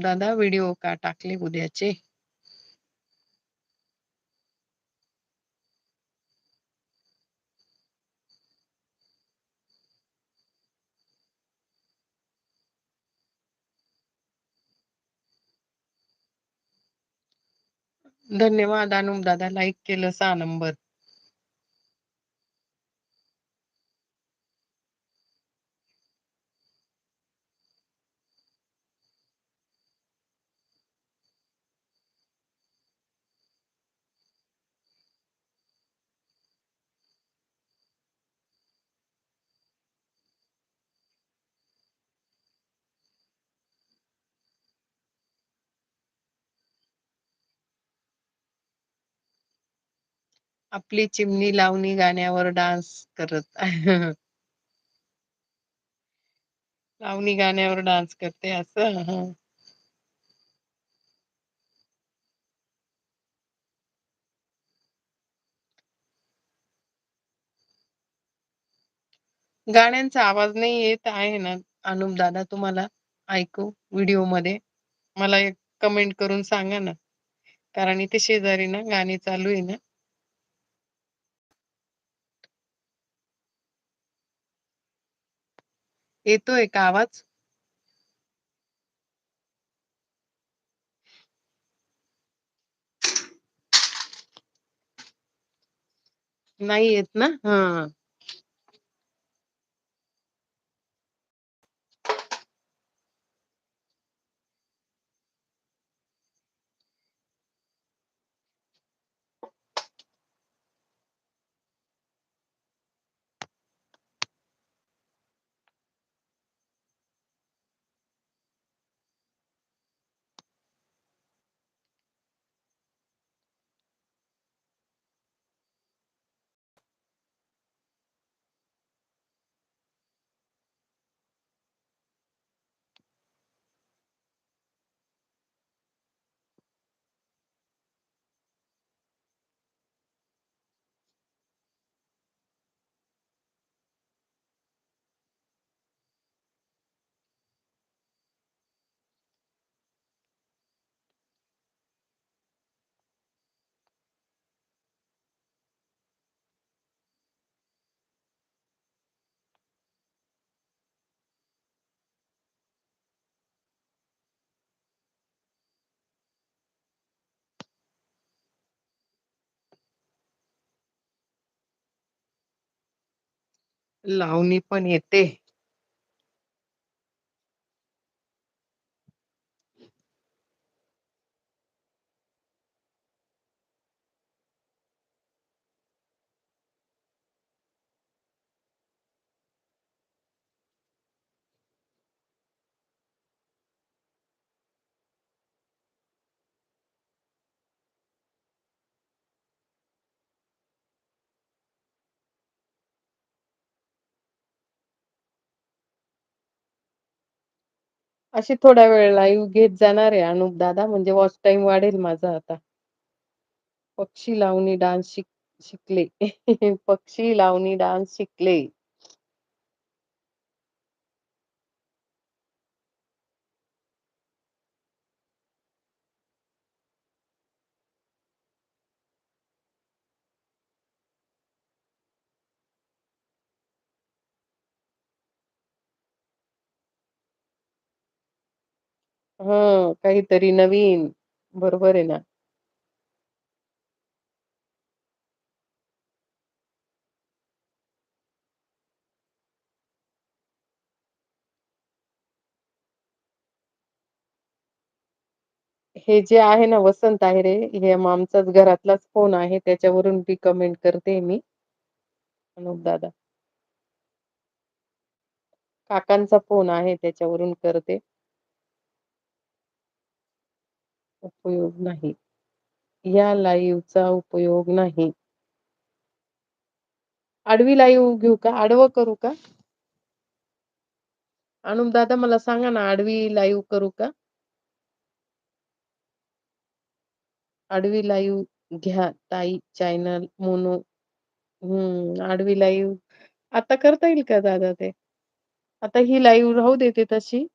दादा व्हिडिओ का टाकले उद्याचे? धन्यवाद दादा लाईक केलं सहा नंबर. आपली चिमणी लावणी गाण्यावर डान्स करत लावणी गाण्यावर डान्स करते असं? गाण्यांचा आवाज नाही येत आहे ना अनुप दादा तुम्हाला ऐकू व्हिडिओमध्ये मला एक कमेंट करून सांगा ना. कारण इथे शेजारी ना गाणी चालू आहे ना. येतोय का आवाज? नाही येत ना? हा लावणी पण येते. अशी थोड्या वेळ लाईव्ह घेत जाणार आहे अनुप दादा म्हणजे वॉच टाइम वाढेल माझा आता. पक्षी लावणी डान्स शिक शिकले. पक्षी लावणी डान्स शिकले. हं, काहीतरी नवीन. बरोबर आहे ना. हे जे आहे ना वसंत आहे रे हे आमचाच घरातलाच फोन आहे त्याच्यावरून ती कमेंट करते मी. दादा. काकांचा फोन आहे त्याच्यावरून करते. उपयोग नाही. या लाईव्हचा उपयोग नाही. आडवी लाईव्ह घेऊ का? आडवं करू का? दादा मला सांगा ना आडवी लाईव्ह करू का? आडवी लाईव्ह घ्या ताई चॅनल मोनो हम्म आडवी लाईव्ह आता करता येईल का दादा ते? आता ही लाईव्ह राहू देते तशी.